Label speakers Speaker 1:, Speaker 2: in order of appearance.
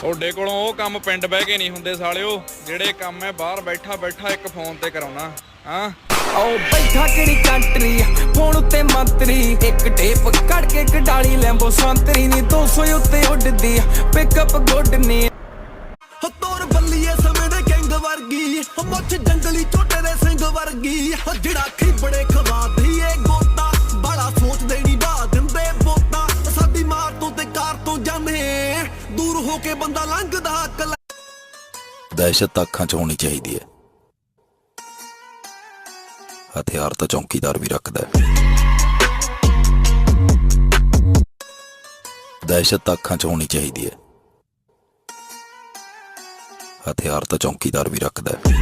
Speaker 1: ਤੁਹਾਡੇ ਕੋਲੋਂ ਉਹ ਕੰਮ ਪਿੰਡ ਬਹਿ ਕੇ ਨਹੀਂ ਹੁੰਦੇ ਸਾਲਿਓ ਜਿਹੜੇ ਕੰਮ ਮੈਂ ਬਾਹਰ ਬੈਠਾ ਬੈਠਾ ਇੱਕ ਫੋਨ ਤੇ ਕਰਾਉਣਾ ਹਾਂ?
Speaker 2: ਓ ਬੈਠਾ ਕਿਹੜੀ ਕੰਟਰੀ ਫੋਨ ਉੱਤੇ ਮੰਤਰੀ ਇੱਕ ਟੇਪ ਕੱਢ ਕੇ ਕਢਾਲੀ ਲੈਂਬੋ ਸੰਤਰੀ ਨੀ 200 ਉੱਤੇ ਉੱਡਦੀ ਪਿਕਅਪ ਗੁੱਡ ਨੀ
Speaker 3: ਹੋ ਤੋਰ ਬੱਲੀਏ ਸਮੇਂ ਦੇ ਕਿੰਗ ਵਰਗੀ ਹੋ ਮੁੱਛ ਜੰਗਲੀ ਝੋਟੇ ਦੇ ਸਿੰਘ ਵਰਗੀ ਹੋ ਜਿਹੜਾ ਹੋ ਕੇ ਬੰਦਾ ਲੰਘਦਾ ਕਲ।
Speaker 4: ਦਹਿਸ਼ਤ ਅੱਖਾਂ 'ਚ ਹੋਣੀ ਚਾਹੀਦੀ ਹੈ। ਹਥਿਆਰ ਤਾਂ ਚੌਕੀਦਾਰ ਵੀ ਰੱਖਦਾ ਹੈ। ਦਹਿਸ਼ਤ ਅੱਖਾਂ 'ਚ ਹੋਣੀ ਚਾਹੀਦੀ ਹੈ। ਹਥਿਆਰ ਤਾਂ ਚੌਕੀਦਾਰ ਵੀ ਰੱਖਦਾ ਹੈ।